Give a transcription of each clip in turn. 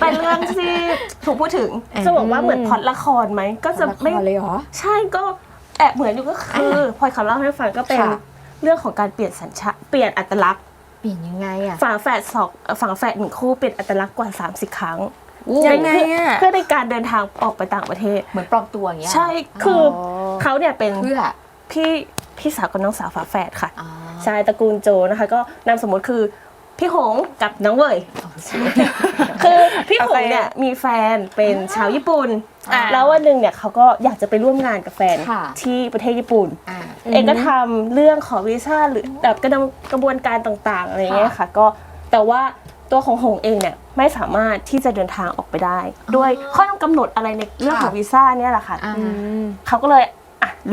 เป็นเรื่องที่ถูกพูดถึงอืมจะบอกว่าเหมือนพล็อตละครไหมก็จะไม่ละครเลยเหรอ ใช่ก็แอบเหมือนอยู่ก็คือพลอยคำเล่าให้ฟังก็เป็นค่ะ เรื่องของการเปลี่ยนสัญชาติเปลี่ยนอัตลักษณ์เปลี่ยนยังไงอะฝาแฝดสองเอ่อฝาแฝดหนึ่งคู่เปลี่ยนอัตลักษณ์กว่า 30 ครั้งยังไงอะเพื่อในการเดินทางออกไปต่างประเทศ เหมือนปลอมตัวอย่างเงี้ยใช่คืออเขาเนี่ยเป็นเพื่อพี่พี่สาวกับน้องสาวฝาแฝดค่ะอ่าชายตระกูลโจนะคะ ก็นามสมมติคือพี่หงกับน้องเวยคือพี่หงเนี่ยมีแฟนเป็นชาวญี่ปุ่นอ่าแล้ววันหนึ่งเนี่ยเขาก็อยากจะไปร่วมงานกับแฟนค่ะที่ประเทศญี่ปุ่นอ่าเองก็ทำเรื่องขอวีซ่าหรือแบบกระดำกระบวนการต่างๆอะไรอย่างเงี้ยค่ะ ก็แต่ว่าตัวของหงเองเนี่ยไม่สามารถที่จะเดินทางออกไปได้ ด้วยข้อกำหนดอะไรในเรื่องของวีซ่าเนี่ยแหละค่ะอ่าเขาก็เลยอะ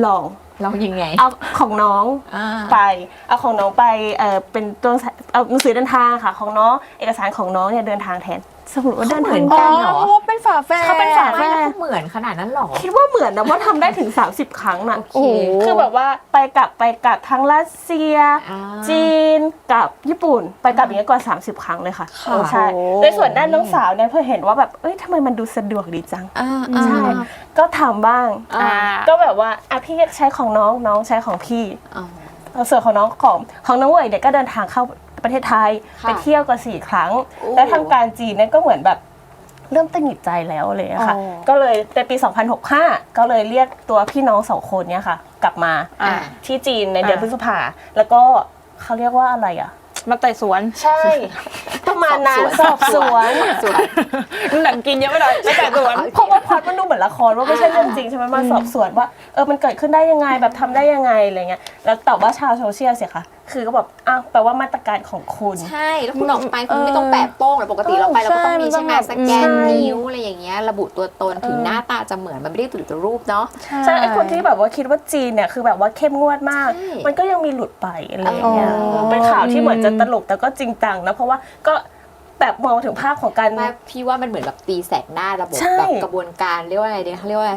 ลองเรายังไง เอาของน้องอ่า ไป เอาของน้องไปเออเป็นตัวเอาหนังสือเดินทางค่ะ ของน้องเอกสารของน้องเนี่ยเดินทางแทนสมมติว่าเดินเขาเหมืทาองนกัอ๋อเหรอ เพราะว่าเป็นฝาแฝด เขาเป็นฝาแฝไม่ดแล้วเขาเหมือนขนาดนั้นเหรอ คิดว่าเหมือนนะว่าทำได้ถึง 30 ครั้งน่ะโอเค คือแบบว่าไปกลับไปกลับทั้งรัสเซีย อ่า จีนกับญี่ปุ่น ไปกลับอย่างเงี้ยกว่า 30 ครั้งเลยค่ะค่ะ ใช่ในส่วนด้านน้องสาวเนี่ยเพื่อเห็นว่าแบบเอ้ยทำไมมันดูสะดวกดีจังอ่า ใช่ ก็ทำบ้าง อ่า ก็แบบว่าอะพี่ใช้ของน้องน้องใช้ของพี่ อ๋อ เอาส่วนของน้องของของน้องเวยเนี่ยก็เดินทางเข้าประเทศไทยค่ะไปเที่ยวกว่าสี่ครั้ง โอ้ แล้วทำการจีนเนี่ยก็เหมือนแบบ เริ่มตังหงิดใจแล้วเลยอะค่ะ อ๋อก็เลยในปี 2065 ก็เลยเรียกตัวพี่น้องสองคนเนี่ยค่ะ กลับมาอ่าที่จีนในเดือนอ่า พฤษภาแล้วก็เขาเรียกว่าอะไรอะ มาไต่สวน ใช่ ประมาณนั้นสสออบบสสววนนหนังกินเยอะไปหน่อยมาไต่สวน เพราะว่าพล็อดมันดูเหมือนละครว่าไม่ใช่เรื่องจริงใช่ไหมมาสอบสวนว่าเออมันเกิดขึ้นได้ยังไงแบบทำได้ยังไงอะไรเงี้ยแล้วแต่ว่าชาวโซเชียลเสียค่ะ คือก็แบบอ้าวแปลว่ามาตรการของคุณ ใช่ แล้วคุณออกไปคุณไม่ต้องแปะโป้งหรอกปกติเราไปเราก็ต้องมีใช่ไหมสแกนนิ้วอะไรอย่างเงี้ยระบุตัวตนถึงหน้าตาจะเหมือนมันไม่ได้ตื่นตัวรูปเนาะใช่ไอคนที่แบบว่าคิดว่าจีนเนี่ยคือแบบว่าเข้มงวดมากใช่มันก็ยังมีหลุดไปอะไรอย่างเงี้ยอ๋อเป็นข่าวที่เหมือนจะตลกแต่ก็จริงจังนะเพราะว่าก็แบบมองถึงภาพของการไม่พี่ว่ามันเหมือนแบบตีแสกหน้าระบบใช่แบบกระบวนการเรียกว่าอะไรดีเขาเรียกว่า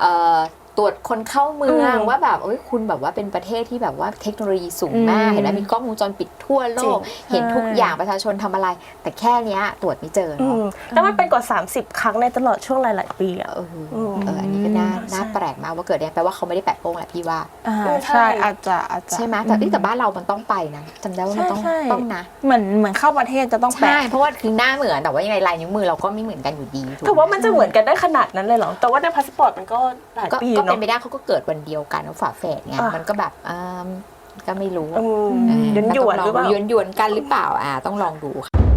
เอ่อ ตรวจคนเข้าเมืองอืมว่าแบบเอ้ยคุณแบบว่าเป็นประเทศที่แบบว่าเทคโนโลยีสูงมากอืมเห็นไหมมีกล้องวงจรปิดทั่วโลกจริงเห็นทุกอย่างประชาชนทำอะไร แต่แค่เนี้ยตรวจไม่เจออืเนาะมแล้วมันเป็นกว่า 30 ครั้งในตลอดช่วงหลาย ๆ ปีอะเอออืมเอออันนี้ก็น่าใช่น่าแปลกมากว่าเกิดได้แปลว่าเขาไม่ได้แปะโป้งแหละพี่ว่าอ่าเออใช่ใช่อาจจะอาจจะใช่ไหมแต่เอ้ยแต่บ้านเรามันต้องไปนะจำได้ว่ามันต้องใช่ใช่ต้องนะเหมือนเหมือนเข้าประเทศจะต้องใช่แปะเพราะว่าคือหน้าเหมือนแต่ว่ายังไงลายนิ้วมือเราก็ไม่เหมือนกันอยู่ดีถูกแต่ว่ามันจะเหมือนกันได้ขนาดนั้นเลยเหรอแต่ว่าในพาสปอร์ตมันก็หลายก็ปีก็เป็เนาะนไปได้เขาก็เกิดวันเดียวกันฝาแฝดไงอะมันก็แบบอ่าก็ไม่รู้อืมอ่าหยวนหยวนๆหรือเปล่าหยวนหยวนๆกันหรือเปล่าอ่าต้องลองดูค่ะ